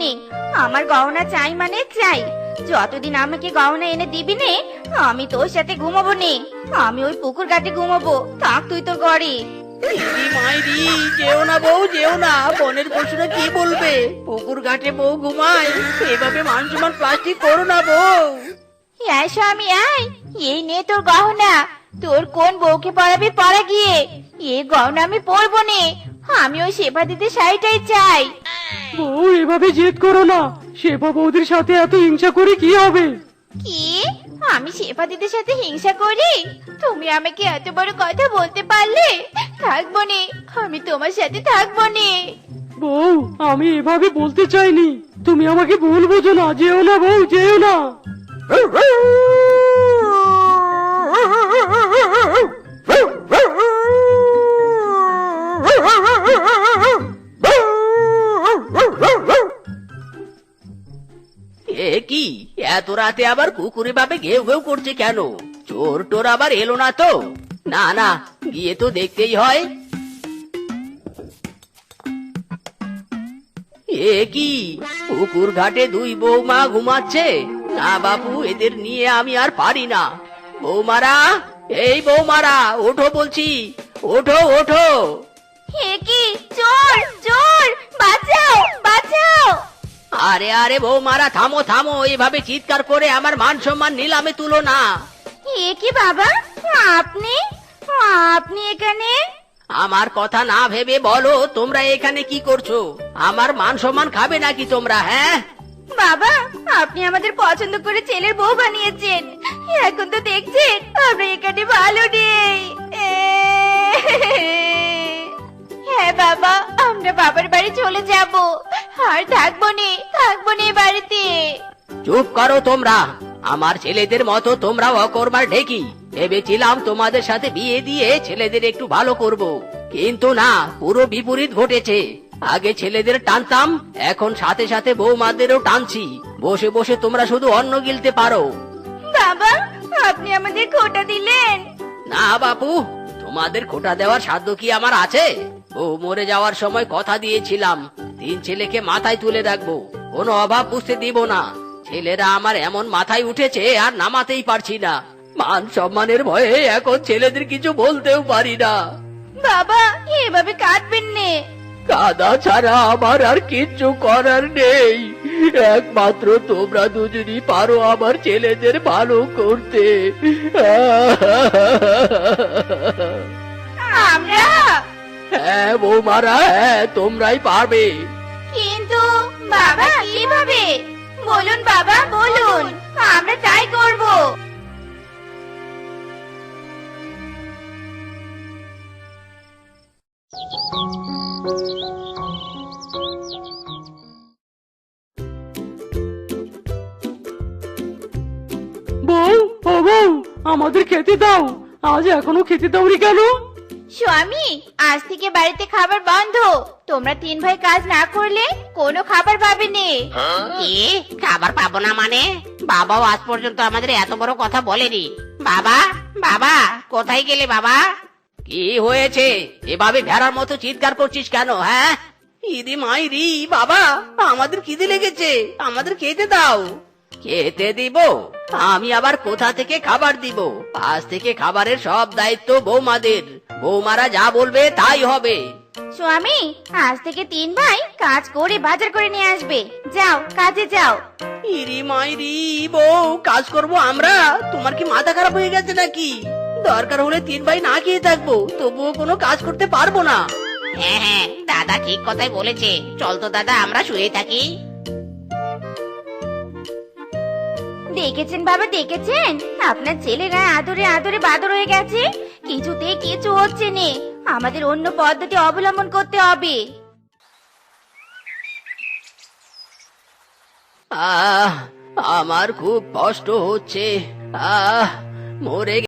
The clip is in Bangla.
নে আমার গহনা চাই মানে চাই। যতদিন আমাকে গহনা এনে দিবি নে আমি তোর সাথে ঘুমাবো নে। আমি ওই পুকুর ঘাটে ঘুমাবো। থাক তুই তোর ঘরে। মাইরি যেও না বউ যেও না। বনের পশুরা কি বলবে? পুকুর ঘাটে বউ ঘুমায় এভাবে মান সমান প্লাস্টিক করো না বউ। স্বামী আয় এই নে তোর গহনা। তোর কোন বউকে পড়াবি পড়া গিয়ে। এই গহনা আমি পরবো নে। আমি ওই সেবা দিতে শাড়িটাই চাই। বউ এভাবে জেদ করো না। শেফা বৌদির সাথে এত হিংসা করে কি হবে? কি? আমি শেফা দিদির সাথে হিংসা করি? তুমি আমাকে এত বড় কথা বলতে পারলে? থাকব নে আমি তোমার সাথে থাকব নে। বউ আমি এভাবে বলতে চাইনি। তুমি আমাকে ভুল বোঝো না যেও না বউ যেও না। এ কি? এত রাতে আবার কুকুরে ভাবে ঘেউ ঘেউ করছে কেন? চোর টোর আবার এলো না তো? না না, গিয়ে তো দেখতেই হয়। এ কি? পুকুর ঘাটে দুই বৌমা ঘুমাচ্ছে? না বাপু, এদের নিয়ে আমি আর পারি না। বৌমারা, এই বৌমারা, ওঠো বলছি, ওঠো ওঠো। কি আরে আরে বৌমারা থামো থামো এভাবে চিৎকার করে আমার মান সম্মান নিলামে তুলো না। হে কি বাবা? আপনি? আপনি এখানে? আমার কথা না ভেবে বলো তোমরা এখানে কি করছ? আমার মান সম্মান খাবে নাকি তোমরা হ্যাঁ? বাবা আপনি আমাদের পছন্দ করে ছেলের বউ বানিয়েছেন। এখন তো দেখছেন আমরা এখানে ভালো নেই। হ্যাঁ বাবা আমরা বাবার বাড়ি চলে যাব। আর থাকব নে থাকব নে বাড়িতে। চুপ করো তোমরা। আমার ছেলেদের মতো তোমরাও অকর্মার ঢেকি। ভেবেছিলাম তোমাদের সাথে বিয়ে দিয়ে ছেলেদের একটু ভালো করব। কিন্তু না পুরো বিপরীত ঘটেছে। আগে ছেলেদের টানতাম এখন সাথে সাথে বৌমাদেরও টানছি। বসে বসে তোমরা শুধু অন্ন গিলতে পারো। বাবা আপনি আমাদের খোটা দিলেন। না বাপু তোমাদের খোটা দেওয়ার সাধ্য কি আমার আছে? ও মরে যাওয়ার সময় কথা দিয়েছিলাম। তিন ছেলেকে মাথায় তুলে রাখব কোনো অভাব বুঝতে দিব না। ছেলেরা আমার এমন মাথায় উঠেছে আর নামাতেই পারছি না। মান সম্মানের ভয়ে এখন ছেলেদের কিছু বলতেও পারি না। বাবা এভাবে কাটবেন নে। কাদা ছাড়া আমার আর কিচ্ছু করার নেই। একমাত্র তোমরা দুজনই পারো আমার ছেলেদের ভালো করতে। হ্যাঁ বৌমারা হ্যাঁ তোমরাই পারবে। কিন্তু বাবা কীভাবে? বলুন বাবা বলুন আমরা তাই করব। বউ ও বউ আমাদের খেতে দাও। আজ এখনও খেতে দাওনি কেন? স্বামী আজ থেকে বাড়িতে খাবার বন্ধ। তোমরা তিন ভাই কাজ না করলে কোনো খাবার পাবে নে। কি? খাবার পাবো না মানে? বাবাও আজ পর্যন্ত আমাদের এত বড় কথা বলেনি। বাবা বাবা কোথায় গেলে বাবা? কি হয়েছে? এভাবে ভেড়ার মতো চিৎকার করছিস কেন হ্যাঁ? ইদি মাইরি বাবা আমাদের খিদে লেগেছে। আমাদের খেতে দাও। খেতে দিব? আমি আবার কোথা থেকে খাবার দিব? আজ থেকে খাবারের সব দায়িত্ব বৌমাদের। বৌমারা যা বলবে তাই হবে। স্বামী আজ থেকে তিন ভাই কাজ করে বাজার করে নিয়ে আসবে। যাও কাজে যাও। ইরি মাইরি বউ কাজ করব আমরা? তোমার কি মাথা খারাপ হয়ে গেছে নাকি? দরকার হলে তিন ভাই না খেয়ে থাকব তবুও কোনো কাজ করতে পারব না। হ্যাঁ হ্যাঁ দাদা ঠিক কথাই বলেছে। চল তো দাদা আমরা শুয়ে থাকি। দেখেছেন বাবা, দেখেছেন? আপনার ছেলেরা আদরে আদরে বাদর হয়ে গেছে। কিছুতে কিছু হচ্ছে নে। আমাদের অন্য পদ্ধতি অবলম্বন করতে হবে। আমার খুব কষ্ট হচ্ছে। আহ, মরে